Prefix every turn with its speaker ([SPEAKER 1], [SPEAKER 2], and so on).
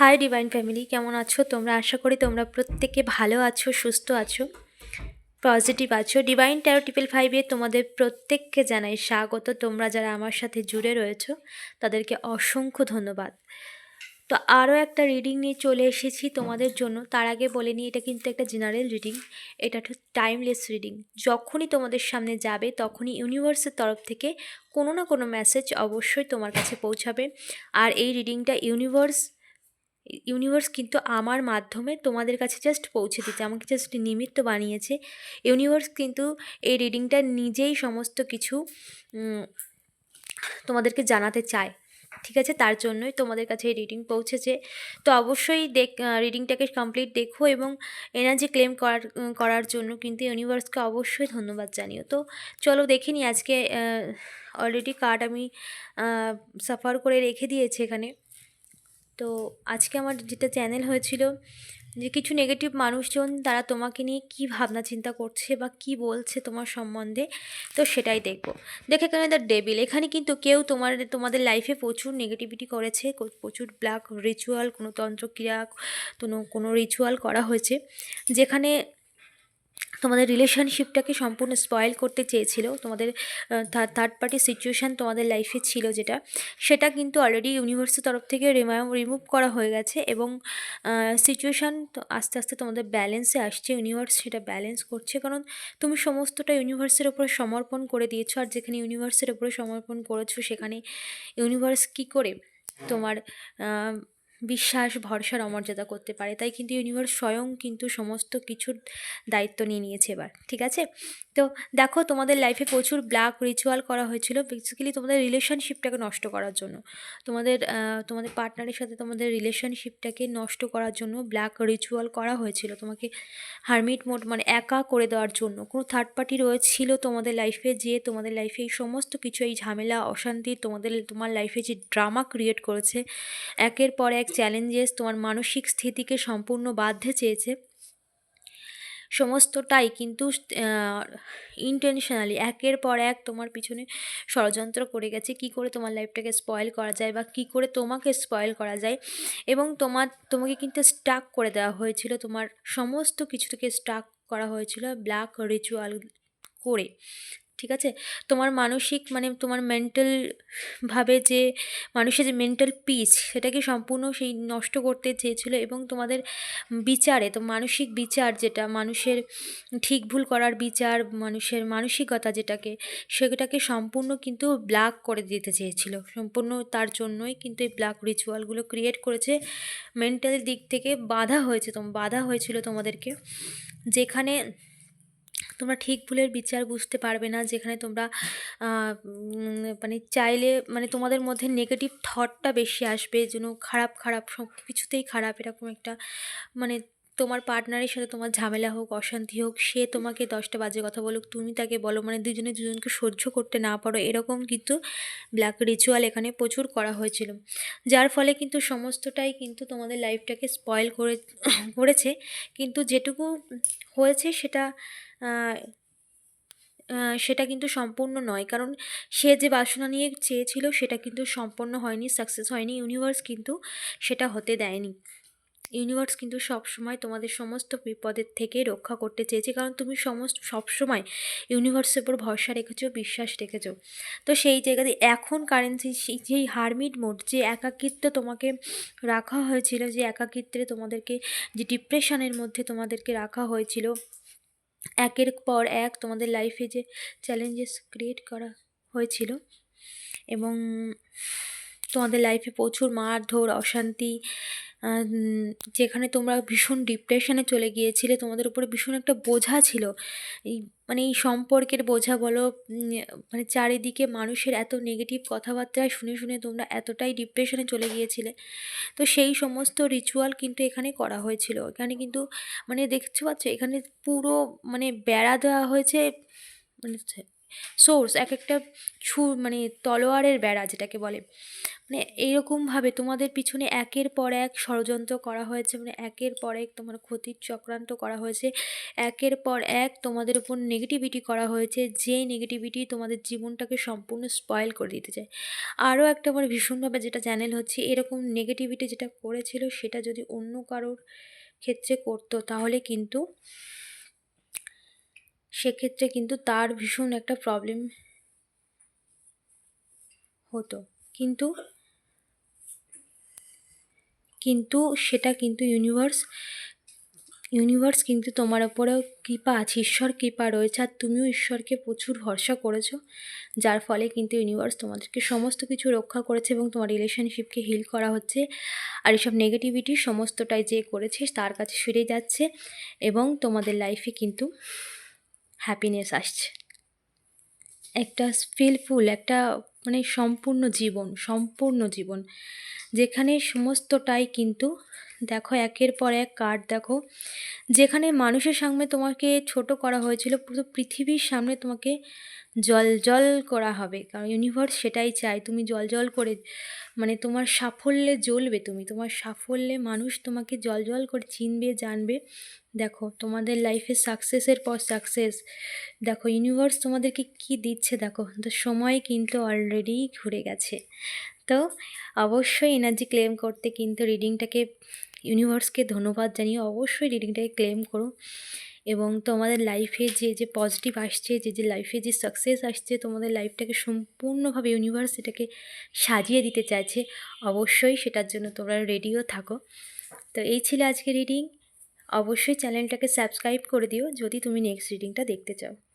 [SPEAKER 1] Hi divine family কেমন আছো? তোমরা আশা করি তোমরা প্রত্যেকে ভালো আছো, সুস্থ আছো পজিটিভ আছো। ডিভাইন ট্যারো ট্রিপল ফাইভে তোমাদের প্রত্যেককে জানাই স্বাগত। তোমরা যারা আমার সাথে জুড়ে রয়েছো, তাদেরকে অসংখ্য ধন্যবাদ। তো আরও একটা রিডিং নিয়ে চলে এসেছি তোমাদের জন্য। তার আগে বলে নিই, এটা কিন্তু একটা জেনারেল রিডিং এটা টাইমলেস রিডিং যখনই তোমাদের সামনে যাবে, তখনই ইউনিভার্সের তরফ থেকে কোনো না কোনো মেসেজ অবশ্যই তোমার কাছে পৌঁছাবে। আর এই রিডিংটা ইউনিভার্স ইউনিভার্স কিন্তু আমার মাধ্যমে তোমাদের কাছে জাস্ট পৌঁছে দিচ্ছে। আমাকে জাস্ট নিমিত্ত বানিয়েছে। ইউনিভার্স কিন্তু এই রিডিংটা নিজেই সমস্ত কিছু তোমাদেরকে জানাতে চায়। ঠিক আছে? তার জন্যই তোমাদের কাছে এই রিডিং পৌঁছেছে। তো অবশ্যই দেখ রিডিংটাকে কমপ্লিট দেখো এবং এনার্জি ক্লেম করার করার জন্য কিন্তু ইউনিভার্সকে অবশ্যই ধন্যবাদ জানিও। তো চলো দেখে আজকে অলরেডি কার্ড আমি সাফার করে রেখে দিয়েছি এখানে। তো আজকে আমার যেটা চ্যানেল হয়েছিল যে কিছু নেগেটিভ মানুষজন তারা তোমাকে নিয়ে কি ভাবনা চিন্তা করছে বা কি বলছে তোমার সম্বন্ধে, তো সেটাই দেখব। দেখে কেন দ্য ডেবিল এখানে কিন্তু কেউ তোমার, তোমাদের লাইফে প্রচুর নেগেটিভিটি করেছে প্রচুর ব্ল্যাক রিচুয়াল কোনো তন্ত্রক্রিয়া, কোনো কোনো রিচুয়াল করা হয়েছে, যেখানে তোমাদের রিলেশনশিপটাকে সম্পূর্ণ স্পয়েল করতে চেয়েছিল। তোমাদের থার্ড পার্টি সিচুয়েশান তোমাদের লাইফে ছিল যেটা। সেটা কিন্তু অলরেডি ইউনিভার্সের তরফ থেকে রিমুভ করা হয়ে গেছে এবং সিচুয়েশান আস্তে আস্তে তোমাদের ব্যালেন্সে আসছে। ইউনিভার্স সেটা ব্যালেন্স করছে। কারণ তুমি সমস্তটা ইউনিভার্সের ওপরে সমর্পণ করে দিয়েছ আর যেখানে ইউনিভার্সের ওপরে সমর্পণ করেছ সেখানে ইউনিভার্স কী করে? তোমার বিশ্বাস, ভরসার অমর্যাদা করতে পারে। তাই কিন্তু ইউনিভার্স স্বয়ং কিন্তু সমস্ত কিছুর দায়িত্ব নিয়ে নিয়েছে এবার, ঠিক আছে? তো দেখো তোমাদের লাইফে প্রচুর ব্ল্যাক রিচুয়াল করা হয়েছিল। বেসিক্যালি তোমাদের রিলেশনশিপটাকে নষ্ট করার জন্য। তোমাদের তোমাদের পার্টনারের সাথে তোমাদের রিলেশনশিপটাকে নষ্ট করার জন্য ব্ল্যাক রিচুয়াল করা হয়েছিল। তোমাকে হারমিট মোড মানে একা করে দেওয়ার জন্য। কোনো থার্ড পার্টি রয়েছিল তোমাদের লাইফে যে তোমাদের লাইফে এই সমস্ত কিছু, এই ঝামেলা, অশান্তি তোমাদের, তোমার লাইফে যে ড্রামা ক্রিয়েট করেছে, একের পর এক চ্যালেঞ্জেস তোমার মানসিক স্থিতিকে সম্পূর্ণ বাধ্যে চেয়েছে। সমস্তটাই কিন্তু ইন্টেনশনালি একের পর এক তোমার পিছনে ষড়যন্ত্র করে গেছে। কি করে তোমার লাইফটাকে স্পয়েল করা যায় বা কি করে তোমাকে স্পয়েল করা যায়? এবং তোমার, তোমাকে কিন্তু স্টাক করে দেওয়া হয়েছিল। তোমার সমস্ত কিছু থেকে স্টাক করা হয়েছিল ব্ল্যাক রিচুয়াল করে। ঠিক আছে? তোমার মানসিক মানে তোমার মেন্টাল ভাবে যে, মানুষের যে মেন্টাল পিস সেটাকে সম্পূর্ণ সেই নষ্ট করতে চেয়েছিল এবং তোমাদের বিচারে, তো মানসিক বিচার যেটা, মানুষের ঠিক ভুল করার বিচার, মানুষের মানসিকতা যেটাকে, সেটাকে সম্পূর্ণ কিন্তু ব্ল্যাক করে দিতে চেয়েছিল। সম্পূর্ণ তার জন্যই কিন্তু এই ব্ল্যাক রিচুয়ালগুলো ক্রিয়েট করেছে। মেন্টাল দিক থেকে বাধা হয়েছে, বাধা হয়েছিল তোমাদেরকে। যেখানে তোমরা ঠিক ভুলের বিচার বুঝতে পারবে না, যেখানে তোমরা মানে চাইলে মানে তোমাদের মধ্যে নেগেটিভ থটটা বেশি আসবে, যেন খারাপ খারাপ, সব কিছুতেই খারাপ, এরকম একটা মানে তোমার পার্টনারের সাথে তোমার ঝামেলা হোক, অশান্তি হোক, সে তোমাকে দশটা বাজে কথা বলুক, তুমি তাকে বলো মানে দুজনে দুজনকে সহ্য করতে না পারো, এরকম কিন্তু ব্ল্যাক রিচুয়াল এখানে প্রচুর করা হয়েছিল। যার ফলে কিন্তু সমস্তটাই কিন্তু তোমাদের লাইফটাকে স্পয়েল করে, করেছে, কিন্তু যেটুকু হয়েছে সেটা সেটা কিন্তু সম্পূর্ণ নয়। কারণ সে যে বাসনা নিয়ে চেয়েছিল, সেটা কিন্তু সম্পন্ন হয়নি সাকসেস হয়নি। ইউনিভার্স কিন্তু সেটা হতে দেয়নি। ইউনিভার্স কিন্তু সবসময় তোমাদের সমস্ত বিপদের থেকে রক্ষা করতে চেয়েছে। কারণ তুমি সমস্ত, সবসময় ইউনিভার্সের উপর ভরসা রেখেছো, বিশ্বাস রেখেছো। তো সেই জায়গাতে এখন কারেন্সি যেই হারমিট মোড যে একাকিত্ব তোমাকে রাখা হয়েছিল, যে একাকিত্বে তোমাদেরকে, যে ডিপ্রেশনের মধ্যে তোমাদেরকে রাখা হয়েছিল একের পর এক তোমাদের লাইফে যে চ্যালেঞ্জেস ক্রিয়েট করা হয়েছিল এবং তোমাদের লাইফে প্রচুর মারধর, অশান্তি যেখানে তোমরা ভীষণ ডিপ্রেশনে চলে গিয়েছিলে, তোমাদের উপরে ভীষণ একটা বোঝা ছিল। এই মানে এই সম্পর্কের বোঝা বলো মানে চারিদিকে মানুষের এত নেগেটিভ কথাবার্তা শুনে শুনে তোমরা এতটাই ডিপ্রেশনে চলে গিয়েছিলে। তো সেই সমস্ত রিচুয়াল কিন্তু এখানে করা হয়েছিল। এখানে কিন্তু মানে দেখতে পাচ্ছ, এখানে পুরো মানে বেড়া দেওয়া হয়েছে মানে সোর্স এক একটা ছু মানে তলোয়ারের বেড়া যেটাকে বলে। মানে এইরকমভাবে তোমাদের পিছনে একের পর এক ষড়যন্ত্র করা হয়েছে মানে একের পর এক তোমার ক্ষতির চক্রান্ত করা হয়েছে, একের পর এক তোমাদের উপর নেগেটিভিটি করা হয়েছে, যে নেগেটিভিটি তোমাদের জীবনটাকে সম্পূর্ণ স্পয়েল করে দিতে চায়। আরও একটা আমার ভীষণভাবে যেটা চ্যানেল হচ্ছে, এরকম নেগেটিভিটি যেটা করেছিল, সেটা যদি অন্য কারোর ক্ষেত্রে করতো, তাহলে কিন্তু সেক্ষেত্রে কিন্তু তার ভীষণ একটা প্রবলেম হতো। কিন্তু কিন্তু সেটা কিন্তু ইউনিভার্স ইউনিভার্স কিন্তু তোমার ওপরেও কৃপা আছে, ঈশ্বর কৃপা রয়েছে, আর তুমিও ঈশ্বরকে প্রচুর ভরসা করেছ, যার ফলে কিন্তু ইউনিভার্স তোমাদেরকে সমস্ত কিছু রক্ষা করেছে এবং তোমার রিলেশনশিপকে হিল করা হচ্ছে। আর এসব নেগেটিভিটি সমস্তটাই যে করেছে, তার কাছে ফিরে যাচ্ছে এবং তোমাদের লাইফে কিন্তু হ্যাপিনেস আসছে। একটা ফিলফুল একটা মানে সম্পূর্ণ জীবন সম্পূর্ণ জীবন। যেখানে সমস্তটাই কিন্তু দেখো, একের পর এক কার্ড দেখো। যেখানে মানুষের সামনে তোমাকে ছোট করা হয়েছিল, পুরো পৃথিবীর সামনে তোমাকে জল জল করা হবে। কারণ ইউনিভার্স সেটাই চায়। তুমি জল জল করে মানে তোমার সাফল্যে জ্বলবে তুমি। তোমার সাফল্যে মানুষ তোমাকে জল জল করে চিনবে, জানবে। দেখো, তোমাদের লাইফে সাকসেসের পর সাকসেস দেখো ইউনিভার্স তোমাদেরকে কি দিচ্ছে দেখো? তো সময় কিন্তু অলরেডি ঘুরে গেছে। তো অবশ্যই এনার্জি ক্লেম করতে কিন্তু রিডিংটাকে ইউনিভার্সকে ধন্যবাদ জানিয়ে অবশ্যই রিডিংটাকে ক্লেম করো। এবং তোমাদের লাইফে যে যে পজিটিভ আসছে, যে যে লাইফে যে সাকসেস আসছে, তোমাদের লাইফটাকে সম্পূর্ণভাবে ইউনিভার্স এটাকে সাজিয়ে দিতে চাইছে, অবশ্যই সেটার জন্য তোমরা রেডিও থাকো। তো এই ছিল আজকে রিডিং অবশ্যই চ্যানেলটাকে সাবস্ক্রাইব করে দিও যদি তুমি নেক্সট রিডিংটা দেখতে চাও।